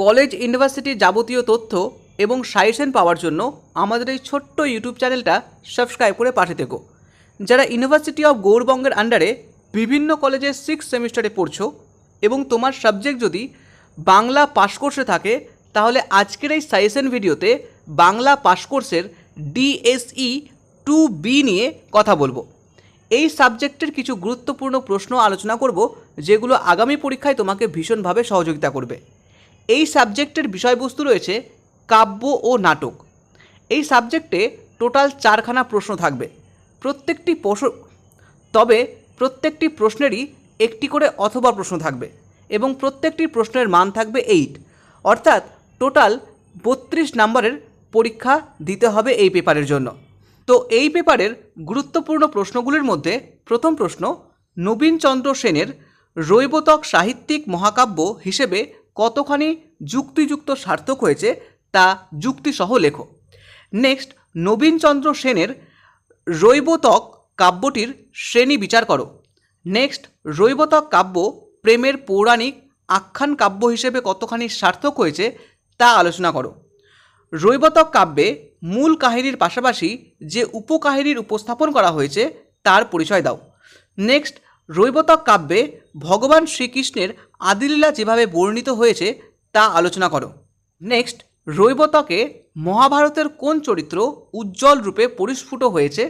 College ইউনিভার্সিটির যাবতীয় তথ্য এবং সাজেশন পাওয়ার জন্য আমাদের এই ছোট্ট ইউটিউব চ্যানেলটা সাবস্ক্রাইব করে পাশে থেকো। যারা ইউনিভার্সিটি অফ গৌরবঙ্গের আন্ডারে বিভিন্ন কলেজের সিক্স সেমিস্টারে পড়ছো এবং তোমার সাবজেক্ট যদি বাংলা পাস কোর্সে থাকে, তাহলে আজকের এই সাজেশন ভিডিওতে বাংলা পাস কোর্সের ডিএসই টু বি নিয়ে কথা বলব। এই সাবজেক্টের কিছু গুরুত্বপূর্ণ প্রশ্ন আলোচনা করব, যেগুলো আগামী পরীক্ষায় তোমাকে ভীষণভাবে সহযোগিতা করবে। এই সাবজেক্টের বিষয়বস্তু রয়েছে কাব্য ও নাটক। এই সাবজেক্টে টোটাল চারখানা প্রশ্ন থাকবে। প্রত্যেকটি প্রশ্ন, তবে প্রত্যেকটি প্রশ্নেরই একটি করে অথবা প্রশ্ন থাকবে এবং প্রত্যেকটি প্রশ্নের মান থাকবে এইট অর্থাৎ টোটাল বত্রিশ নম্বরের পরীক্ষা দিতে হবে এই পেপারের জন্য। তো এই পেপারের গুরুত্বপূর্ণ প্রশ্নগুলির মধ্যে প্রথম প্রশ্ন, নবীনচন্দ্র সেনের রৈবতক সাহিত্যিক মহাকাব্য হিসেবে কতখানি যুক্তিযুক্ত সার্থক হয়েছে তা যুক্তিসহ লেখো। নেক্সট, নবীনচন্দ্র সেনের রৈবতক কাব্যটির শ্রেণি বিচার করো। নেক্সট, রৈবতক কাব্য প্রেমের পৌরাণিক আখ্যান কাব্য হিসেবে কতখানি সার্থক হয়েছে তা আলোচনা করো। রৈবতক কাব্যে মূল কাহিনীর পাশাপাশি যে উপকাহিনীর উপস্থাপন করা হয়েছে তার পরিচয় দাও। নেক্সট রৈবতক কাব্যে ভগবান শ্রীকৃষ্ণের আদিলীলা যেভাবে বর্ণিত হয়েছে, তা আলোচনা করো। নেক্সট, রৈবতকে মহাভারতের কোন চরিত্র উজ্জ্বল রূপে পরিস্ফুট হয়েছে,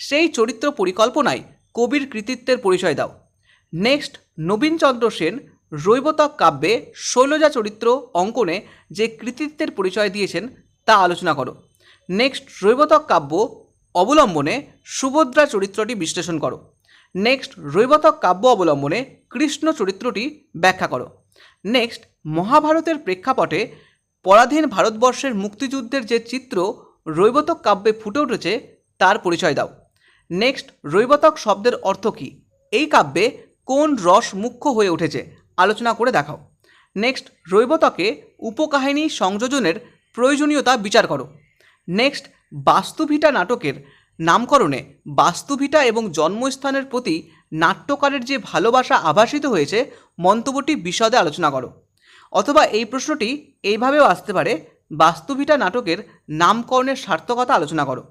সেই চরিত্র পরিকল্পনায় কবির কৃতিত্বের পরিচয় দাও। নেক্সট, নবীনচন্দ্র সেন রৈবতক কাব্যে শৈলজা চরিত্র অঙ্কনে যে কৃতিত্বের পরিচয় দিয়েছেন, তা আলোচনা করো। নেক্সট, রৈবতক কাব্য অবলম্বনে সুভদ্রা চরিত্রটি বিশ্লেষণ করো। নেক্সট রৈবতক কাব্য অবলম্বনে কৃষ্ণ চরিত্রটি ব্যাখ্যা করো। নেক্সট মহাভারতের প্রেক্ষাপটে পরাধীন ভারতবর্ষের মুক্তিযুদ্ধের যে চিত্র রৈবতক কাব্যে ফুটে উঠেছে, তার পরিচয় দাও। নেক্সট রৈবতক শব্দের অর্থ কী? এই কাব্যে কোন রস মুখ্য হয়ে উঠেছে? আলোচনা করে দেখাও। নেক্সট রৈবতকে উপকাহিনী সংযোজনের প্রয়োজনীয়তা বিচার করো। নেক্সট বাস্তুভিটা নাটকের নামকরণে বাস্তুভিটা এবং জন্মস্থানের প্রতি নাট্যকারের যে ভালোবাসা আভাসিত হয়েছে, মন্তব্যটি বিশদে আলোচনা করো। অথবা এই প্রশ্নটি এইভাবেও আসতে পারে, বাস্তুভিটা নাটকের নামকরণের সার্থকতা আলোচনা করো।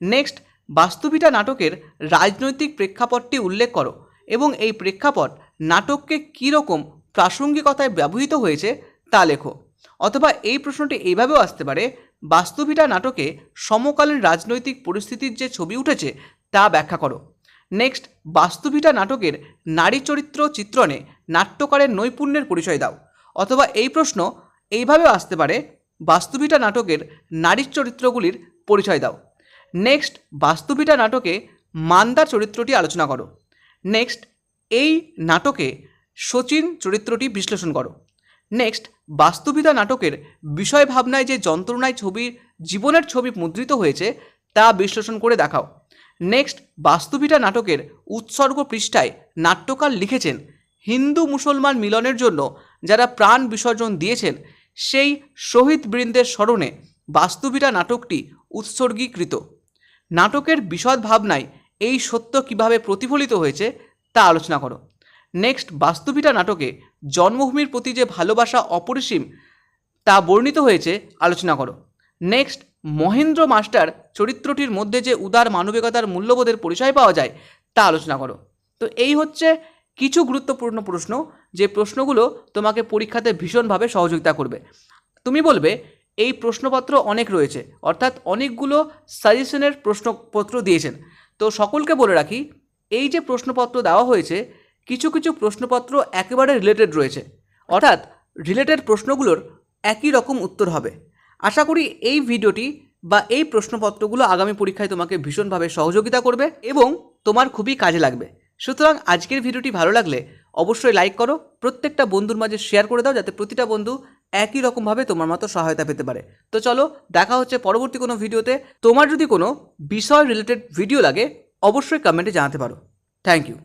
নেক্সট, বাস্তুভিটা নাটকের রাজনৈতিক প্রেক্ষাপটটি উল্লেখ করো এবং এই প্রেক্ষাপট নাটককে কীরকম প্রাসঙ্গিকতায় ব্যবহৃত হয়েছে তা লেখো। অথবা এই প্রশ্নটি এইভাবেও আসতে পারে বাস্তুভিটা নাটকে সমকালীন রাজনৈতিক পরিস্থিতির যে ছবি উঠেছে তা ব্যাখ্যা করো। নেক্সট বাস্তুভিটা নাটকের নারী চরিত্র চিত্রণে নাট্যকারের নৈপুণ্যের পরিচয় দাও। অথবা এই প্রশ্ন এইভাবেও আসতে পারে বাস্তুভিটা নাটকের নারীর চরিত্রগুলির পরিচয় দাও। নেক্সট বাস্তুভিটা নাটকে মান্দার চরিত্রটি আলোচনা করো। নেক্সট, এই নাটকে শচীন চরিত্রটি বিশ্লেষণ করো। নেক্সট বাস্তুবিদা নাটকের বিষয় ভাবনায় যে যন্ত্রণায় ছবির, জীবনের ছবি মুদ্রিত হয়েছে, তা বিশ্লেষণ করে দেখাও। নেক্সট বাস্তুবিটা নাটকের উৎসর্গ পৃষ্ঠায় নাট্যকার লিখেছেন হিন্দু মুসলমান মিলনের জন্য যারা প্রাণ বিসর্জন দিয়েছেন, সেই শহীদ বৃন্দের স্মরণে বাস্তুবিটা নাটকটি উৎসর্গীকৃত। নাটকের বিশদ ভাবনায় এই সত্য কীভাবে প্রতিফলিত হয়েছে, তা আলোচনা করো। নেক্সট বাস্তুবিটা নাটকে জন্মভূমির প্রতি যে ভালোবাসা অপরিসীম, তা বর্ণিত হয়েছে, আলোচনা করো। নেক্সট, মহেন্দ্র মাস্টার চরিত্রটির মধ্যে যে উদার মানবিকতার মূল্যবোধের পরিচয় পাওয়া যায়, তা আলোচনা করো। তো এই হচ্ছে কিছু গুরুত্বপূর্ণ প্রশ্ন, যে প্রশ্নগুলো তোমাকে পরীক্ষাতে ভীষণভাবে সহযোগিতা করবে। তুমি বলবে, এই প্রশ্নপত্র অনেক রয়েছে, অর্থাৎ অনেকগুলো সাজেশনের প্রশ্নপত্র দিয়েছেন। তো সকলকে বলে রাখি, এই যে প্রশ্নপত্র দেওয়া হয়েছে কিছু কিছু প্রশ্নপত্র একেবারে রিলেটেড রয়েছে। অর্থাৎ রিলেটেড প্রশ্নগুলোর একই রকম উত্তর হবে। আশা করি এই ভিডিওটি বা এই প্রশ্নপত্রগুলো আগামী পরীক্ষায় তোমাকে ভীষণভাবে সহযোগিতা করবে এবং তোমার খুবই কাজে লাগবে। সুতরাং আজকের ভিডিওটি ভালো লাগলে অবশ্যই লাইক করো, প্রত্যেকটা বন্ধুর মাঝে শেয়ার করে দাও যাতে প্রতিটা বন্ধু একই রকমভাবে তোমার মতো সহায়তা পেতে পারে। তো চলো, দেখা হচ্ছে পরবর্তী কোনো ভিডিওতে। তোমার যদি কোনো বিষয় রিলেটেড ভিডিও লাগে, অবশ্যই কমেন্টে জানাতে পারো। Thank you